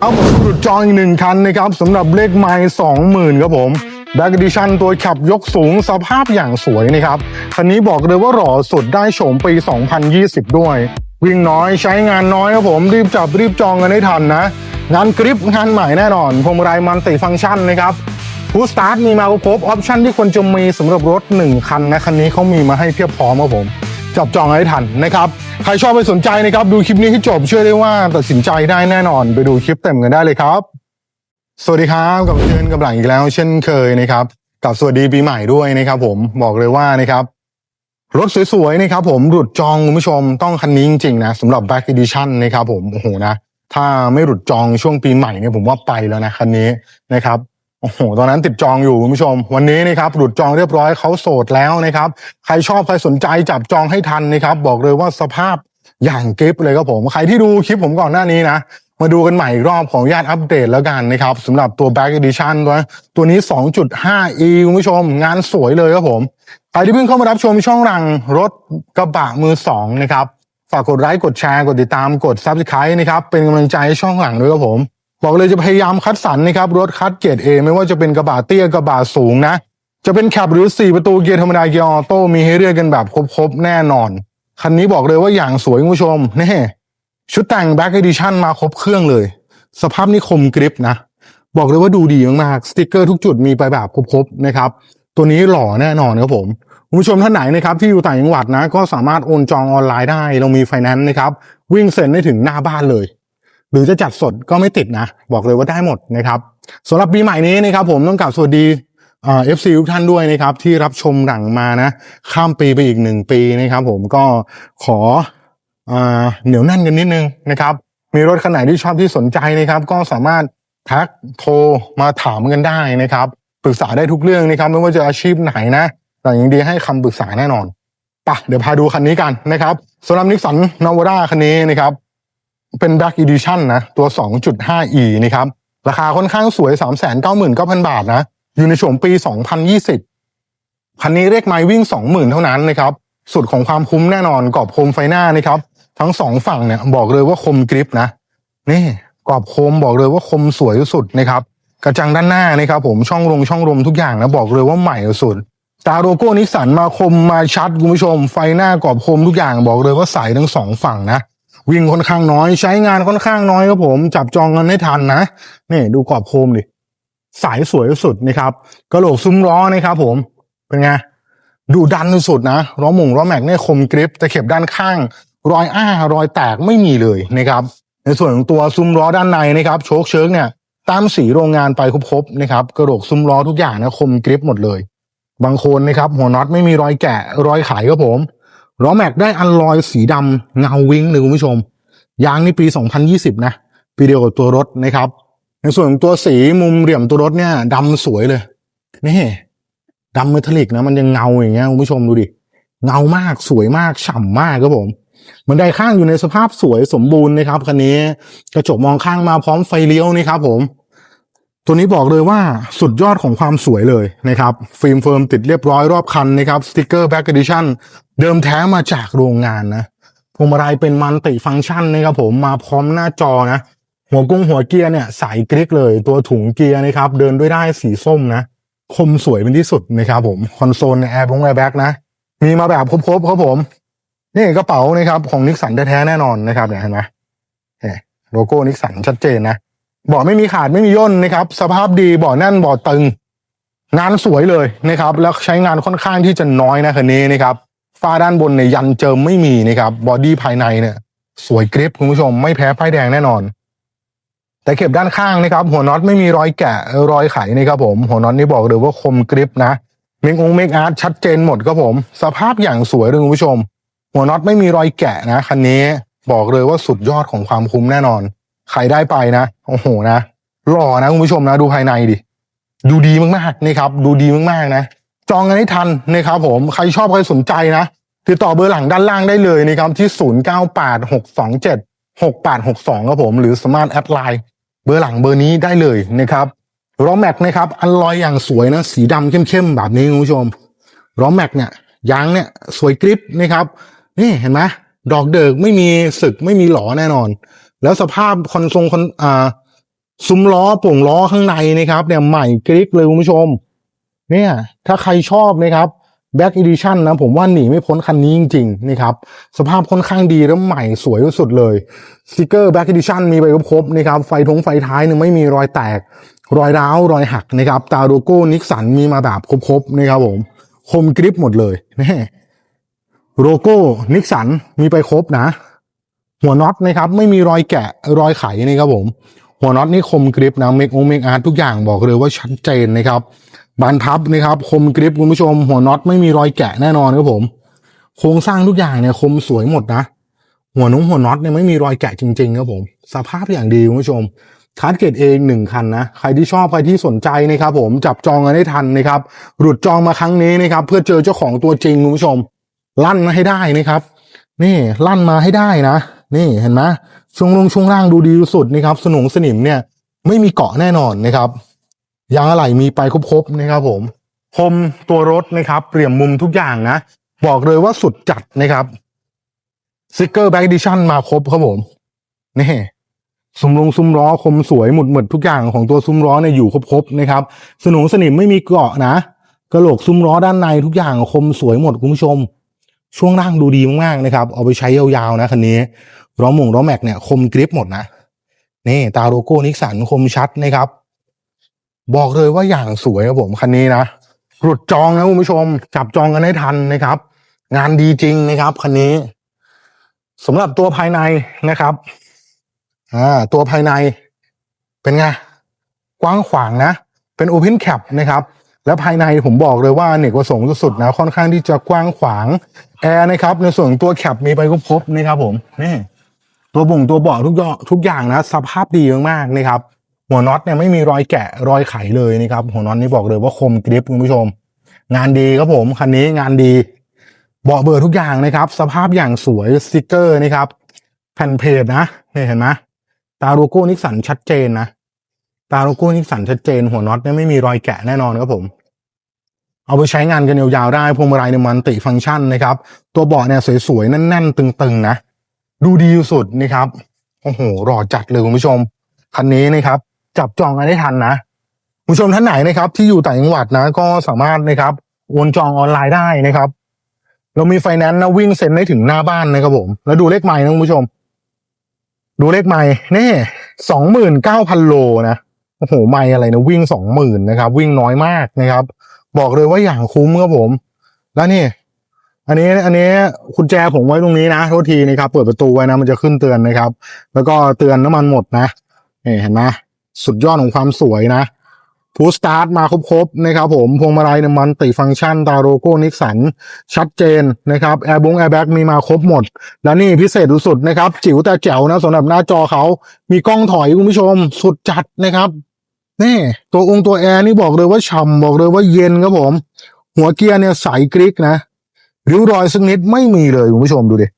เอาผมหลุดจองอีกหนึ่งคันนะครับสำหรับเลขไม้สองหมื่นครับผมแบ็กดิชันตัวขับยกสูงสภาพอย่างสวยนะครับ คันนี้บอกเลยว่าหล่อสุดได้โฉมปี 2020 ด้วย วิ่งน้อยใช้งานน้อยครับผม รีบจับรีบจองกันให้ทันนะ งานกริปงานใหม่แน่นอนพวงมาลัยมันติฟังก์ชันนะครับฟูสตาร์ทมีมาครบออปชันที่ควรจะมีสำหรับรถ 1 คันนะ คันนี้เขามีมาให้เพียบพร้อมครับผม จับจองให้ทันนะครับ ใครชอบไปสนใจนะครับ ดูคลิปนี้ให้จบเชื่อได้ว่าตัดสินใจได้แน่นอน ไปดูคลิปเต็มกันได้เลยครับ สวัสดีครับกับเชิญกับหลังอีกแล้ว เช่นเคยนะครับ กับสวัสดีปีใหม่ด้วยนะครับ ผมบอกเลยว่านะครับรถสวยๆนะครับผมหลุดจองคุณผู้ชมต้องคันนี้จริงๆนะสำหรับ Back Edition นะครับผมโอ้โหนะ ถ้าไม่หลุดจองช่วงปีใหม่เนี่ยผมว่าไปแล้วนะคันนี้นะครับ โอ้โห ตอนนั้นติดจองอยู่คุณผู้ชม วันนี้นะครับหลุดจองเรียบร้อยเขาโสดแล้วนะครับ ใครชอบใครสนใจจับจองให้ทันนะครับ บอกเลยว่าสภาพอย่างเก็บเลยครับผม ใครที่ดูคลิปผมก่อนหน้านี้นะ มาดูกันใหม่อีกรอบของญาติอัปเดตแล้วกันนะครับสำหรับตัว Back Edition ตัวตัวนี้ 2.5e คุณผู้ชม งานสวยเลยครับผม ใครที่เพิ่งเข้ามารับชมช่องรังรถกระบะมือสองนะครับ ฝากกดไลค์กดแชร์กดติดตามกด Subscribe นะครับเป็นกำลังใจให้ช่องหลังด้วยครับผม บอกเลยจะพยายามคัดสรรนะครับรถคัดเกรด A ไม่ว่าจะเป็นกระบะเตี้ยกระบะสูงนะ จะเป็นแคปหรือ 4 ประตูเกียร์ธรรมดาเกียร์ออโต้มีให้เลือกกันแบบครบๆแน่นอน คันนี้บอกเลยว่าอย่างสวยคุณผู้ชมนี่ชุดแต่ง Back Edition มาครบเครื่องเลย สภาพนี่คมกริปนะ บอกเลยว่าดูดีมากๆสติกเกอร์ทุกจุดมีไปแบบครบๆนะครับตัวนี้หล่อแน่นอนครับผมคุณผู้ชมท่านไหนนะครับที่อยู่ต่างจังหวัดนะ ก็สามารถโอนจองออนไลน์ได้ เรามีไฟแนนซ์นะครับ วิ่งเซ็นได้ถึงหน้าบ้านเลย หรือจะจัดสดก็ไม่ติดนะ บอกเลยว่าได้หมดนะครับสำหรับปีใหม่นี้นะครับผมต้องกล่าวสวัสดีเอฟซีทุกท่านด้วยนะครับ ที่รับชมหลังมานะ ข้ามปีไปอีกหนึ่งปีนะครับ ผมก็ขออเหนียวแน่นกันนิดนึงนะครับ มีรถคันไหนที่ชอบที่สนใจนะครับ ก็สามารถทักโทรมาถามกันได้นะครับปรึกษาได้ทุกเรื่องนะครับไม่ว่าจะอาชีพไหนนะแต่อยังดีให้คำปรึกษาแน่นอนปะเดี๋ยวพาดูคันนี้กันนะครับสำหรับนิสสันนาวาร่าคันนี้นะครับ เป็น Black Edition นะ ตัว 2.5e นะครับ ราคาค่อนข้างสวย 399,000 บาทนะ อยู่ในช่วงปี 2020 คันนี้เรียกไมล์วิ่ง 20,000 เท่านั้นนะครับ สุดของความคุ้มแน่นอนกรอบโคมไฟหน้านะครับ ทั้งสองฝั่งเนี่ยบอกเลยว่าคมกริปนะ นี่กรอบโคมบอกเลยว่าคมสวยสุดนะครับ กระจังด้านหน้านะครับผมช่องลงช่องลมทุกอย่างนะบอกเลยว่าใหม่สุดตาโลโก้นิสสันมาคมมาชัดคุณผู้ชม ไฟหน้ากรอบโคมทุกอย่างบอกเลยว่าใสทั้งสองฝั่งนะ วิ่งค่อนข้างน้อยใช้งานค่อนข้างน้อยครับผม จับจองกันให้ทันนะนี่ดูกรอบโคมดิสายสวยสุดนะครับกระโหลกซุ้มล้อนะครับผมเป็นไงดูดันสุดนะล้อหมุงล้อแม็กเนี่ยคมกริปตะเข็บด้านข้าง รอยอ้ารอยแตกไม่มีเลยนะครับ ในส่วนของตัวซุ้มล้อด้านในนะครับโชคเชิงเนี่ยตามสีโรงงานไปครบๆนะครับกระโหลกซุ้มล้อทุกอย่างนะคมกริปหมดเลย บางคนนะครับ หัวน็อตไม่มีรอยแกะรอยไขครับผม ล้อแม็กได้อันลอยสีดำเงาวิ้งเลยคุณผู้ชม ยางนี่ปี 2020 นะ ปีเดียวกับตัวรถนะครับ ในส่วนของตัวสีมุมเหลี่ยมตัวรถเนี่ยดำสวยเลย นี่ดำเมทัลลิกนะ มันยังเงาอย่างเงี้ยคุณผู้ชมดูดิ เงามากสวยมากฉ่ำมากครับผมบันได้ข้างอยู่ในสภาพสวยสมบูรณ์นะครับคันนี้ กระจกมองข้างมาพร้อมไฟเลี้ยวนี่ครับผม ตัวนี้บอกเลยว่าสุดยอดของความสวยเลยนะครับ ฟิล์มเฟิร์มติดเรียบร้อยรอบคันนะครับสติกเกอร์แบ็กเอดิชั่นเดิมแท้มาจากโรงงานนะพวงมาลัยเป็นมันติฟังก์ชันนะครับผมมาพร้อมหน้าจอนะหัวกุ้งหัวเกียร์เนี่ยใสกริกเลย ตัวถุงเกียร์นะครับ เดินด้วยได้สีส้มนะคมสวยเป็นที่สุดนะครับผมคอนโซลในแอร์บงแอร์แบ็กนะมีมาแบบครบๆครับผม นี่กระเป๋านะครับของนิกสันแท้ๆแน่นอนนะครับเนี่ยเห็นไหมเนี่ยโลโก้นิกสันชัดเจนนะ บาะไม่มีขาดไม่มีย่นนะครับ สภาพดีบาะแน่นบาะตึง งานสวยเลยนะครับ แล้วใช้งานค่อนข้างที่จะน้อยนะคันนี้นะครับฝ้าด้านบนเนี่ยยันเจิมไม่มีนะครับบอดี้ภายในเนี่ย สวยกริปคุณผู้ชมไม่แพ้ป้ายแดงแน่นอน แต่เข็บด้านข้างนะครับ หัวน็อตไม่มีรอยแกะรอยไขนะครับผมหัวน็อตนี่บอกเลยว่าคมกริปนะเมกองเมกอาร์ตชัดเจนหมดครับผม สภาพอย่างสวยเลยคุณผู้ชม หัวน็อตไม่มีรอยแกะนะคันนี้บอกเลยว่าสุดยอดของความคุ้มแน่นอน ใครได้ไปนะโอ้โหนะหล่อนะคุณผู้ชมนะ ดูภายในดิดูดีมากๆนะครับดูดีมากๆนะ จองกันให้ทันนะครับผมใครชอบใครสนใจนะติดต่อเบอร์หลังด้านล่างได้เลยนะครับที่ 0986276862ครับผม หรือสมารถแอดไลน์เบอร์หลังเบอร์นี้ได้เลยนะครับล้อแม็กนะครับอันลอยอย่างสวยนะสีดำเข้มๆแบบนี้คุณผู้ชมล้อแม็กเนี่ยยางเนี่ยสวยกริปนะครับนี่เห็นไหมดอกเดิกไม่มีสึกไม่มีหลอแน่นอน แล้วสภาพคอนทรงคอนอ่าซุ้มล้อป่งล้อข้างในนะครับ เนี่ยใหม่กริกเลยคุณผู้ชม เนี่ย ถ้าใครชอบนะครับ Back Edition นะผมว่าหนีไม่พ้นคันนี้จริงๆนะครับสภาพค่อนข้างดีแล้วใหม่สวยที่สุดเลยสติกเกอร์ Back Edition มีไปครบนะครับไฟทงไฟท้ายนี่ไม่มีรอยแตก รอยร้าว รอยหักนะครับตาโลโก้นิกสันมีมาแบบครบๆนะครับผมคมกริปหมดเลยนี่โลโก้นิกสันมีไปครบนะ หัวน็อตนะครับไม่มีรอยแกะรอยไขนะครับผม หัวน็อตนี่คมกริปนะเมกองเมกอาร์ทุกอย่างบอกเลยว่าชัดเจนนะครับบานพับนะครับคมกริปคุณผู้ชม หัวน็อตไม่มีรอยแกะแน่นอนครับผม โครงสร้างทุกอย่างเนี่ยคมสวยหมดนะ หัวนุ้งหัวน็อตเนี่ยไม่มีรอยแกะจริงๆครับผม สภาพอย่างดีคุณผู้ชมคาร์ดเกตเองหนึ่งคันนะ ใครที่ชอบใครที่สนใจนะครับผมจับจองกันได้ทันนะครับหลุดจองมาครั้งนี้นะครับเพื่อเจอเจ้าของตัวจริงคุณผู้ชม ลั่นมาให้ได้นะครับ นี่ลั่นมาให้ได้นะ นี่เห็นไหมช่วงลงช่วงล่างดูดีสุดนะครับสนุงสนิมเนี่ยไม่มีเกาะแน่นอนนะครับยางอะไหล่มีไปครบๆนะครับ ผมพรมตัวรถนะครับเปลี่ยมมุมทุกอย่างนะบอกเลยว่าสุดจัดนะครับสติกเกอร์แบ็กดิชั่นมาครบครับผมนี่ซุ้มลงซุ้มล้อคมสวยหมุดหมดทุกอย่างของตัวซุ้มล้อเนี่ยอยู่ครบๆนะครับสนุงสนิมไม่มีเกาะนะกระโหลกซุ้มล้อด้านในทุกอย่างคมสวยหมดคุณผู้ชม ช่วงล่างดูดีมากๆนะครับ เอาไปใช้ยาวๆนะคันนี้ล้อหมุงล้อแม็กเนี่ยคมกริปหมดนะนี่ตาโลโก้นิกสันคมชัดนะครับ บอกเลยว่าอย่างสวยครับผมคันนี้นะหลุดจองนะคุณผู้ชม จับจองกันให้ทันนะครับ งานดีจริงนะครับคันนี้สำหรับตัวภายในนะครับอ่าตัวภายในเป็นไงกว้างขวางนะ เป็น Open Cap นะครับ แล้วภายในผมบอกเลยว่าเนกประสงค์สุดๆนะค่อนข้างที่จะกว้างขวาง แอร์นะครับในส่วนตัวแคปมีไปครบนะครับผมนี่ตัวบ่งตัวเบาะทุกอย่างทุกอย่างนะสภาพดีมากๆนะครับหัวน็อตเนี่ยไม่มีรอยแกะรอยไขเลยนะครับหัวน็อตนี่บอกเลยว่าคมกริปคุณผู้ชม งานดีครับผมคันนี้งานดีเบาะเบอร์ทุกอย่างนะครับ สภาพอย่างสวยสติกเกอร์นะครับ แผ่นเพจนะนี่เห็นไหมตาโลโก้นิสสันชัดเจนนะตาโลโก้นิสสันชัดเจนหัวน็อตเนี่ยไม่มีรอยแกะแน่นอนครับผม เอาไปใช้งานกันยาวๆได้พวงมาลัยเนี่ยมันติฟังก์ชันนะครับ ตัวเบาะเนี่ยสวยๆ แน่นๆ ตึงๆ นะ ดูดีสุดนะครับ โอ้โหหล่อจัดเลยคุณผู้ชม คันนี้นะครับ จับจองกันได้ทันนะคุณผู้ชมท่านไหนนะครับ ที่อยู่ต่างจังหวัดนะ ก็สามารถนะครับโอนจองออนไลน์ได้นะครับ เรามีไฟแนนซ์นะวิ่งเซ็นได้ถึงหน้าบ้านนะครับผม แล้วดูเลขไม้นะคุณผู้ชม ดูเลขไม้นี่สองหมื่นเก้าพันโลนะโอ้โหไม่อะไรนะวิ่งสองหมื่นนะครับ วิ่งน้อยมากนะครับ บอกเลยว่าอย่างคุ้มครับผม แล้วนี่ อันนี้อันนี้คุณแจผมไว้ตรงนี้นะโทษทีนะครับเปิดประตูไว้นะมันจะขึ้นเตือนนะครับ แล้วก็เตือนน้ำมันหมดนะนี่เห็นไหมสุดยอดของความสวยนะพูสตาร์ทมาครบๆนะครับผมพวงมาลัยน้ำมันติฟังก์ชันตาโลโก้นิกสันชัดเจนนะครับแอร์บงแอร์แบ็กมีมาครบหมด แล้วนี่พิเศษสุดๆนะครับ จิ๋วแต่แจ๋วนะสำหรับหน้าจอเขามีกล้องถอยคุณผู้ชมสุดจัดนะครับ นี่ตัวองค์ตัวแอร์นี่บอกเลยว่าฉ่ำบอกเลยว่าเย็นครับผม หัวเกียร์เนี่ยใสกริกนะริ้วรอยสักนิดไม่มีเลยคุณผู้ชมดูดิ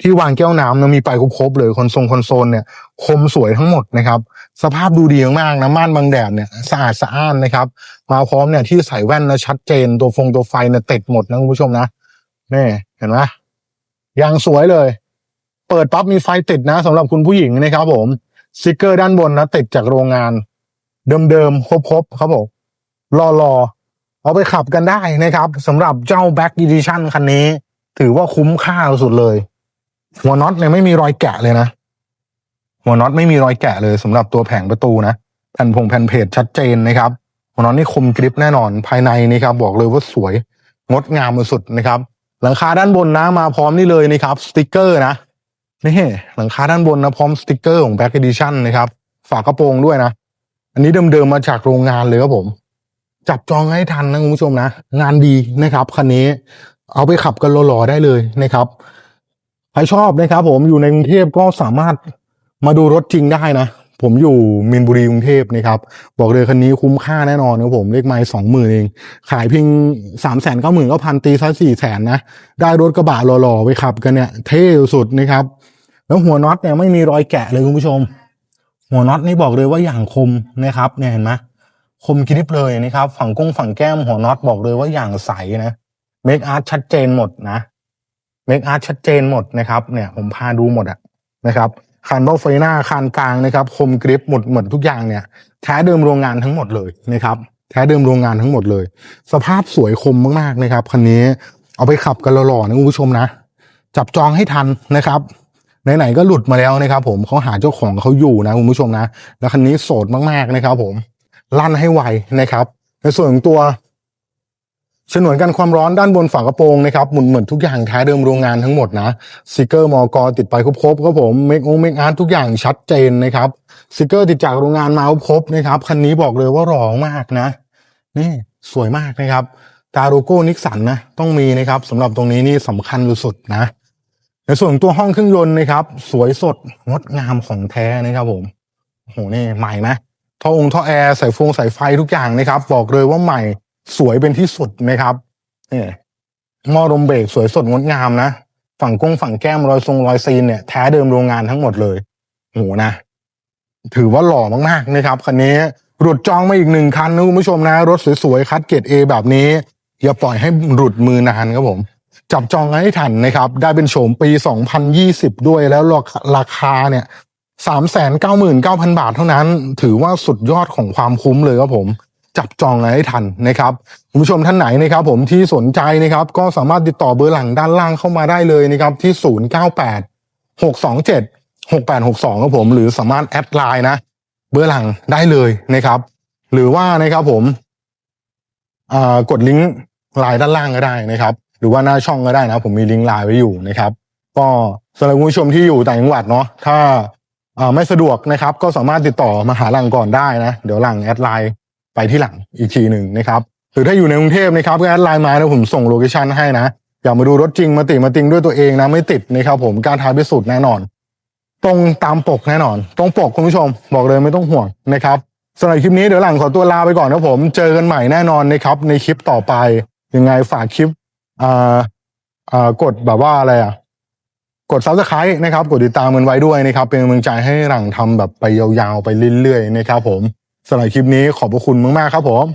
ที่วางแก้วน้ำนะมีไปครบๆเลยคอนโซลคอนโซลเนี่ยคมสวยทั้งหมดนะครับ สภาพดูดีมากนะม่านบังแดดเนี่ยสะอาดสะอ้านนะครับ มาพร้อมเนี่ยที่ใส่แว่นนะชัดเจน ตัวฟงตัวไฟเนี่ยติดหมดนะคุณผู้ชมนะนี่เห็นไหมยางสวยเลย เปิดปั๊บมีไฟติดนะสำหรับคุณผู้หญิงนะครับผมสติกเกอร์ด้านบนนะติดจากโรงงาน เดิมๆครบๆครับผมรอๆเอาไปขับกันได้นะครับสำหรับเจ้า Back Edition คันนี้ ถือว่าคุ้มค่าสุดเลย หัวน็อตเนี่ยไม่มีรอยแกะเลยนะ หัวน็อตไม่มีรอยแกะเลยสำหรับตัวแผงประตูนะแผ่นพงแผ่นเพจชัดเจนนะครับ หัวน็อตนี่คมกริปแน่นอนภายในนี่ครับ บอกเลยว่าสวยงดงามสุดนะครับ หลังคาด้านบนนะมาพร้อมนี่เลยนะครับสติกเกอร์นะนี่หลังคาด้านบนนะพร้อมสติกเกอร์ของ Back Edition นะครับ ฝากระโปรงด้วยนะ อันนี้เดิมๆมาจากโรงงานเลยครับผม จับจองให้ทันนะคุณผู้ชมนะ งานดีนะครับคันนี้ เอาไปขับกันหล่อๆได้เลยนะครับใครชอบนะครับ ผมอยู่ในกรุงเทพก็สามารถมาดูรถจริงได้นะ ผมอยู่มินบุรีกรุงเทพนะครับ บอกเลยคันนี้คุ้มค่าแน่นอนครับผมเลขไม้สองหมื่นเอง ขายเพียงสามแสนเก้าหมื่นก็พันตีซะสี่แสนนะ ได้รถกระบะหล่อๆไปขับกันเนี่ย เท่สุดนะครับ แล้วหัวน็อตเนี่ยไม่มีรอยแกะเลยคุณผู้ชม หัวน็อตนี่บอกเลยว่าอย่างคมนะครับเนี่ยเห็นไหมคมกริบเลยนะครับ ฝั่งกุ้งฝั่งแก้มหัวน็อตบอกเลยว่าอย่างใสนะเมคอาร์ตชัดเจนหมดนะเมคอาร์ตชัดเจนหมดนะครับ เนี่ย ผมพาดูหมดอะนะครับคานเบ้าไฟหน้าคานกลางนะครับ คมกริปหมดหมดทุกอย่างเนี่ยแท้เดิมโรงงานทั้งหมดเลยนะครับแท้เดิมโรงงานทั้งหมดเลย สภาพสวยคมมากๆนะครับคันนี้เอาไปขับกันหล่อๆนะคุณผู้ชมนะ จับจองให้ทันนะครับ ไหนๆก็หลุดมาแล้วนะครับผมเขาหาเจ้าของเขาอยู่นะคุณผู้ชมนะ แล้วคันนี้โสดมากๆนะครับผมลั่นให้ไวนะครับ ในส่วนของตัวฉนวนกันความร้อนด้านบนฝากระโปรงนะครับหมุนเหมือนทุกอย่างแท้เดิมโรงงานทั้งหมดนะสติกเกอร์มอกติดไปครบๆครับผมเมกโอเมกอาร์ทุกอย่างชัดเจนนะครับสติกเกอร์ติดจากโรงงานมาครบนะครับคันนี้บอกเลยว่าหล่อมากนะนี่สวยมากนะครับตาโลโก้นิกสันนะต้องมีนะครับสำหรับตรงนี้นี่สำคัญสุดๆนะ ในส่วนของตัวห้องเครื่องยนต์นะครับ สวยสดงดงามของแท้นะครับผมโอ้โหนี่ใหม่ไหมท่อองค์ท่อแอร์สายฟงสายไฟทุกอย่างนะครับ บอกเลยว่าใหม่สวยเป็นที่สุดนะครับนี่หม้อลมเบรกสวยสดงดงามนะ ฝั่งกงฝั่งแก้มรอยทรงรอยซีนเนี่ยแท้เดิมโรงงานทั้งหมดเลยโอ้โหนะ ถือว่าหล่อมากๆนะครับคันนี้หลุดจองมาอีกหนึ่งคันนะคุณผู้ชมนะ รถสวยๆคัดเกรดเอแบบนี้ อย่าปล่อยให้หลุดมือนานครับผม จับจองกันให้ทันนะครับ ได้เป็นโฉมปี 2020 ด้วยแล้วราคาเนี่ย399,000บาทเท่านั้น ถือว่าสุดยอดของความคุ้มเลยครับผม จับจองให้ทันนะครับคุณผู้ชมท่านไหนนะครับ ผมที่สนใจนะครับ ก็สามารถติดต่อเบอร์หลังด้านล่างเข้ามาได้เลยนะครับ ที่ 098 627 6862ครับผม หรือสามารถแอดไลน์นะ เบอร์หลังได้เลยนะครับ หรือว่านะครับผมกดลิงก์ไลน์ด้านล่างก็ได้นะครับ หรือว่าหน้าช่องก็ได้นะ ผมมีลิงก์ไลน์ไว้อยู่นะครับ ก็สำหรับคุณผู้ชมที่อยู่ต่างจังหวัดเนาะถ้าไม่สะดวกนะครับ ก็สามารถติดต่อมาหาหลังก่อนได้นะ เดี๋ยวหลังแอดไลน์ไปที่หลังอีกทีหนึ่งนะครับหรือถ้าอยู่ในกรุงเทพนะครับก็แอดไลน์มาแล้วผมส่งโลเคชันให้นะอยากมาดูรถจริงมาติมาติงด้วยตัวเองนะไม่ติดนะครับผมการทายพิสูจน์แน่นอน ตรงตามปกแน่นอน ตรงปกคุณผู้ชมบอกเลยไม่ต้องห่วงนะครับสำหรับคลิปนี้เดี๋ยวหลังขอตัวลาไปก่อนนะผม เจอกันใหม่แน่นอนนะครับในคลิปต่อไปยังไงฝากคลิป อ่าอ่ากดแบบว่าอะไรอะ กดซับสไครต์นะครับ กดติดตามมันไว้ด้วยนะครับ เป็นกำลังใจให้หลังทำแบบไปยาวๆ ไปเรื่อยๆนะครับผมสำหรับคลิปนี้ขอบพระคุณมากๆครับผม